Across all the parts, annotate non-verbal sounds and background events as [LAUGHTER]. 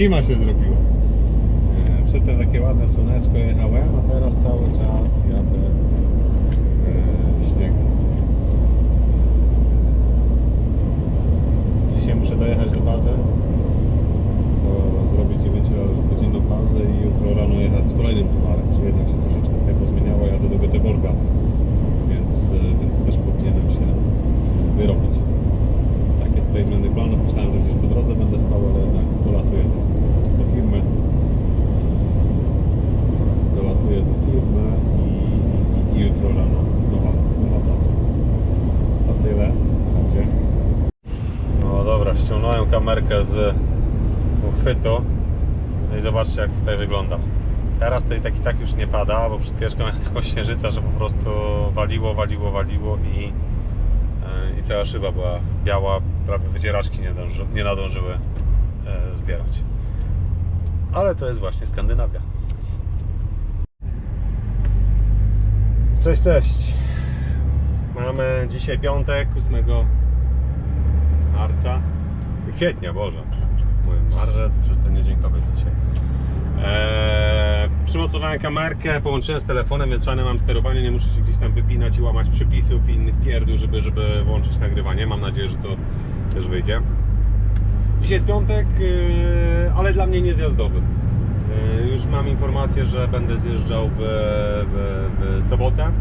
Zima się zrobiła. E, Przedtem takie ładne słoneczko jechałem, a teraz cały czas jadę e, śniegu. Dzisiaj muszę dojechać do bazy. To zrobić 9 godzinną pauzę i jutro rano jechać z kolejnym towarem. Czy jednak się troszeczkę tempo zmieniało, jadę do Göteborga. Więc, e, więc też powinienem się wyrobić. Takie tutaj zmiany planów. Myślałem, że gdzieś po drodze będę spał, ale jednak dolatuję do, do firmy. Dolatuję do firmy i, i, i jutro rano nowa, nowa praca. To tyle. Na razie. Dobra, ściągnąłem kamerkę z uchwytu. No i zobaczcie jak tutaj wygląda. Teraz to i tak już nie pada, bo przed chwileczką miałem taką śnieżyca, że po prostu waliło, waliło, waliło i, e, i cała szyba była biała, prawie wycieraczki nie, nie nadążyły e, zbierać. Ale to jest właśnie Skandynawia. Cześć, cześć. Mamy dzisiaj piątek, 8 marca. Kwietnia, Boże. Mówię, marzec, przecież to nie dzień kobiet dzisiaj. Eee, przymocowałem kamerkę, połączyłem z telefonem, więc fajne mam sterowanie, nie muszę się gdzieś tam wypinać i łamać przepisów i innych pierdół, żeby, żeby włączyć nagrywanie. Mam nadzieję, że to też wyjdzie. Dzisiaj jest piątek, yy, ale dla mnie nie zjazdowy. Yy, Już mam informację, że będę zjeżdżał w, w, w sobotę.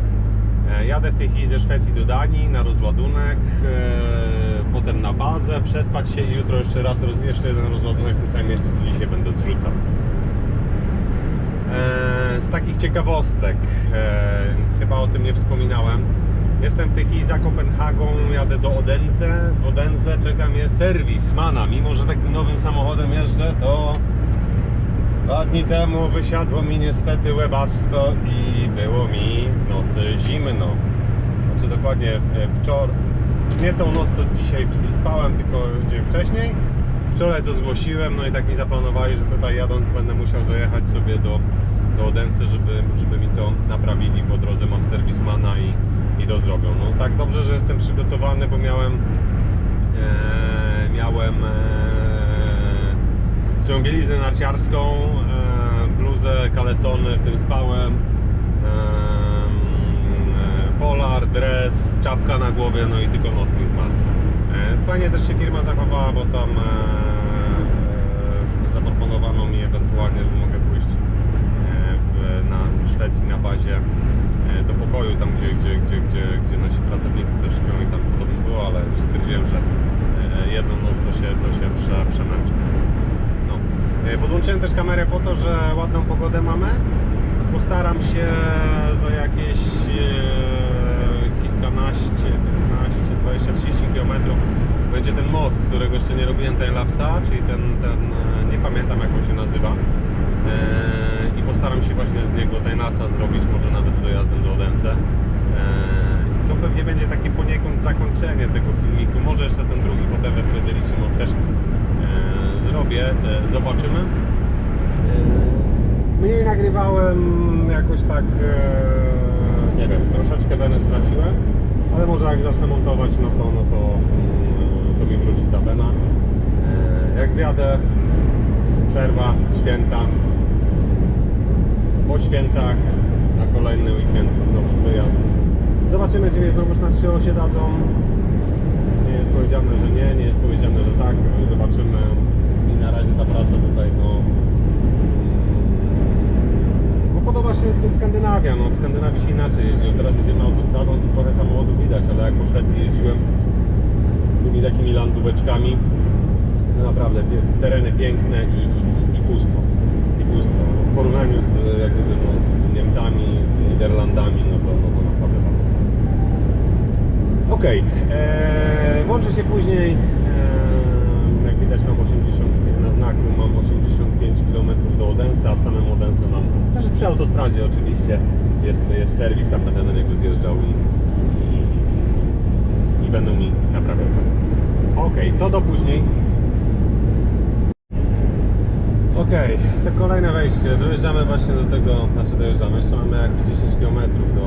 E, Jadę w tej chwili ze Szwecji do Danii na rozładunek, e, potem na bazę, przespać się i jutro jeszcze raz, jeszcze jeden rozładunek w tym samym miejscu, co dzisiaj będę zrzucał. E, Z takich ciekawostek, chyba o tym nie wspominałem, jestem w tej chwili za Kopenhagą, jadę do Odense, w Odense czeka mnie serwis Mana, mimo że takim nowym samochodem jeżdżę, to Dwa dni temu wysiadło mi niestety Webasto i było mi w nocy zimno. Znaczy dokładnie wczoraj, nie tą noc to dzisiaj spałem, tylko dzień wcześniej. Wczoraj to zgłosiłem, no i tak mi zaplanowali, że tutaj jadąc będę musiał zajechać sobie do, do Odensy, żeby, żeby mi to naprawili. Po drodze mam serwismana i, i to zrobią. No tak dobrze, że jestem przygotowany, bo miałem e, miałem e, bieliznę narciarską, e, bluzę, kalesony, w tym spałem, e, polar, dres, czapka na głowie, no i tylko nos mi zmarzł. E, Fajnie też się firma zachowała, bo tam zaproponowano mi ewentualnie, że mogę pójść w, na Szwecji na bazie do pokoju, tam gdzie, gdzie, gdzie, gdzie, gdzie nasi pracownicy też śpią i tam podobno było, ale już stwierdziłem, że e, jedną noc to się, to się prze, przemęczę. No. Podłączyłem też kamerę po to, że ładną pogodę mamy. Postaram się za jakieś e, kilkanaście, 15, 20, 30 km będzie ten most, z którego jeszcze nie robiłem timelapsa, czyli ten, ten e, nie pamiętam jak on się nazywa. E, I postaram się właśnie z niego timelapsa zrobić, może nawet z dojazdem do Odense. To pewnie będzie takie poniekąd zakończenie tego filmiku. Może jeszcze ten drugi potem we Frederici Most też e, zrobię, e, zobaczymy. E, Mniej nagrywałem jakoś tak, e, nie wiem, troszeczkę wenę straciłem, ale może jak zacznę montować, no to, no to, mm, to mi wróci ta wena. E, Jak zjadę, przerwa, święta, po świętach na kolejny weekend znowu wyjazd. Zobaczymy, czy mnie znowuż na trzy osie dadzą. Nie jest powiedziane, że nie, nie jest powiedziane, że tak. Zobaczymy. Na razie ta praca tutaj, no. Bo podoba się to Skandynawia, no w Skandynawii się inaczej jeździ. No, Teraz jedziemy autostradą, to trochę samochodów widać, ale jak po Szwecji jeździłem tymi takimi landóweczkami, no naprawdę tereny piękne i, i, i pusto. I pusto. W porównaniu z, jak gdyby, no, z Niemcami, z Niderlandami, no to, no to naprawdę bardzo. Okej, eee, włączę się później. Eee, jak widać mam 80 na znaku, mam 85 km do Odense, a w samym Odense mam, znaczy przy autostradzie oczywiście jest, jest serwis, tam będę na niego zjeżdżał i, i, i będą mi naprawiać. Okej, to do później. Okej, to kolejne wejście. Dojeżdżamy właśnie do tego, znaczy dojeżdżamy, jeszcze mamy jakieś 10 km do,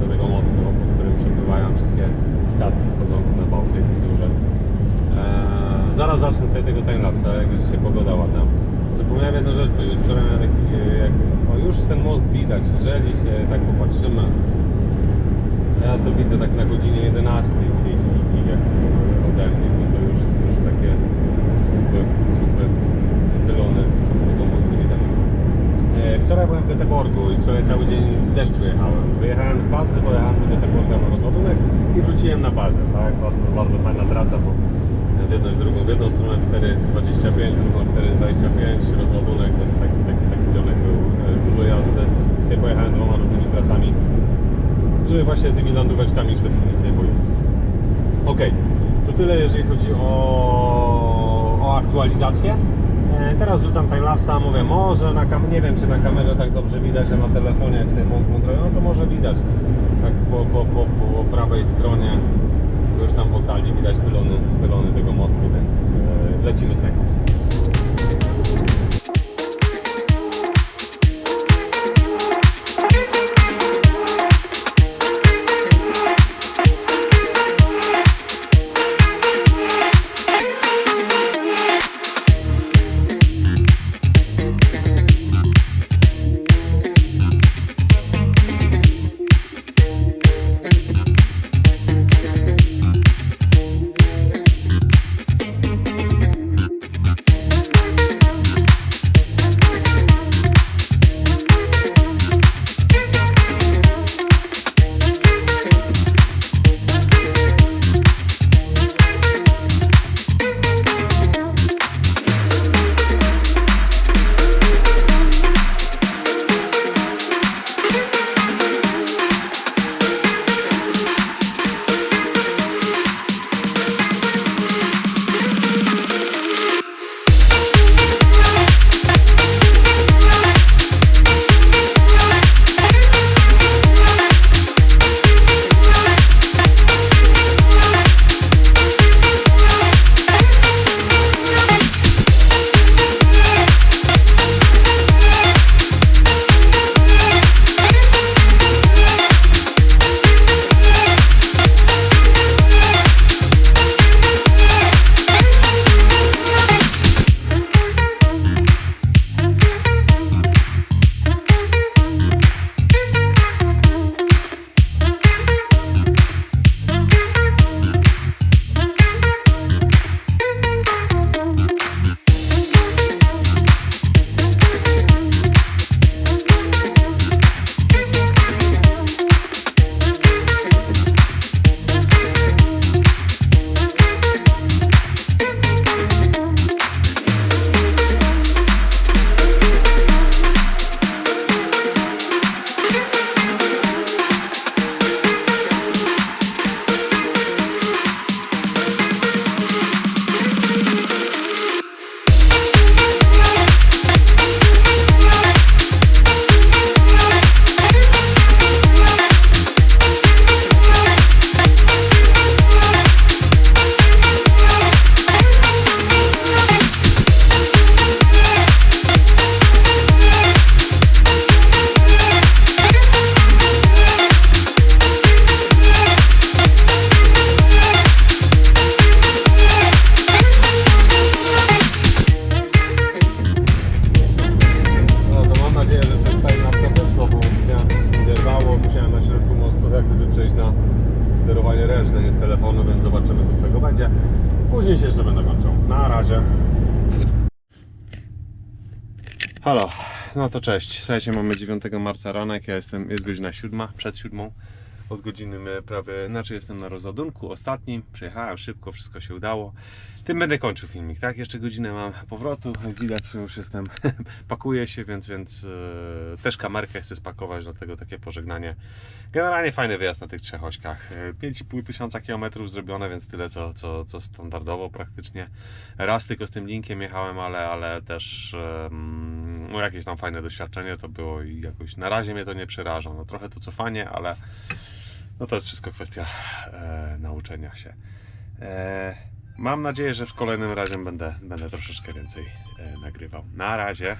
do tego mostu, po którym przepływają wszystkie statki wchodzące na Bałtyk duże. Eee, zaraz zacznę tutaj tego timelapsa, jak już się pogoda ładna. Zapomniałem jedną rzecz powiedzieć. Wczoraj taki, e, jak, o już ten most widać, jeżeli się tak popatrzymy, ja to widzę tak na godzinie 11 w tej chwili, jak ode mnie, to już, już takie słupy, słupy, pylony tego mostu widać. E, Wczoraj byłem w Göteborgu i wczoraj cały dzień w deszczu jechałem. Wyjechałem z bazy, pojechałem do Göteborga na rozładunek i wróciłem na bazę, tak? Bardzo, bardzo fajna trasa, bo jedną i drugą, w jedną stronę 4,25, w drugą 4,25 rozładunek, więc taki, taki, taki był, e, dużo jazdy. Dzisiaj pojechałem dwoma różnymi trasami, żeby właśnie tymi landóweczkami szwedzkimi sobie pojeździć. Okej, to tyle jeżeli chodzi o, o aktualizację. E, Teraz rzucam timelapsa, mówię, może na kam- nie wiem czy na kamerze tak dobrze widać, a na telefonie jak sobie kontroluję, no to może widać. Tak po, po, po, po prawej stronie, już tam w oddali widać pylony, pylony tego mostu, więc e, lecimy z timelapsem. Musiałem na środku mostu jak gdyby przejść na sterowanie ręczne, nie z telefonu, więc zobaczymy co z tego będzie. Później się jeszcze będę kończył. Na razie. Halo, no to cześć. Słuchajcie, mamy 9 marca ranek, ja jestem, jest godzina 7, przed 7. Od godziny prawie, znaczy jestem na rozładunku ostatnim, przejechałem szybko, wszystko się udało. Tym będę kończył filmik, tak? Jeszcze godzinę mam powrotu, widać już jestem, [LAUGHS] pakuję się, więc, więc e, też kamerkę chcę spakować, dlatego takie pożegnanie. Generalnie fajny wyjazd na tych trzech ośkach. E, 5,5 tysiąca kilometrów zrobione, więc tyle co, co, co standardowo praktycznie. Raz tylko z tym linkiem jechałem, ale, ale też no jakieś tam fajne doświadczenie to było i jakoś na razie mnie to nie przeraża. No trochę to cofanie, ale no to jest wszystko kwestia e, nauczenia się. E, mam nadzieję, że w kolejnym razem będę, będę troszeczkę więcej e, nagrywał. Na razie.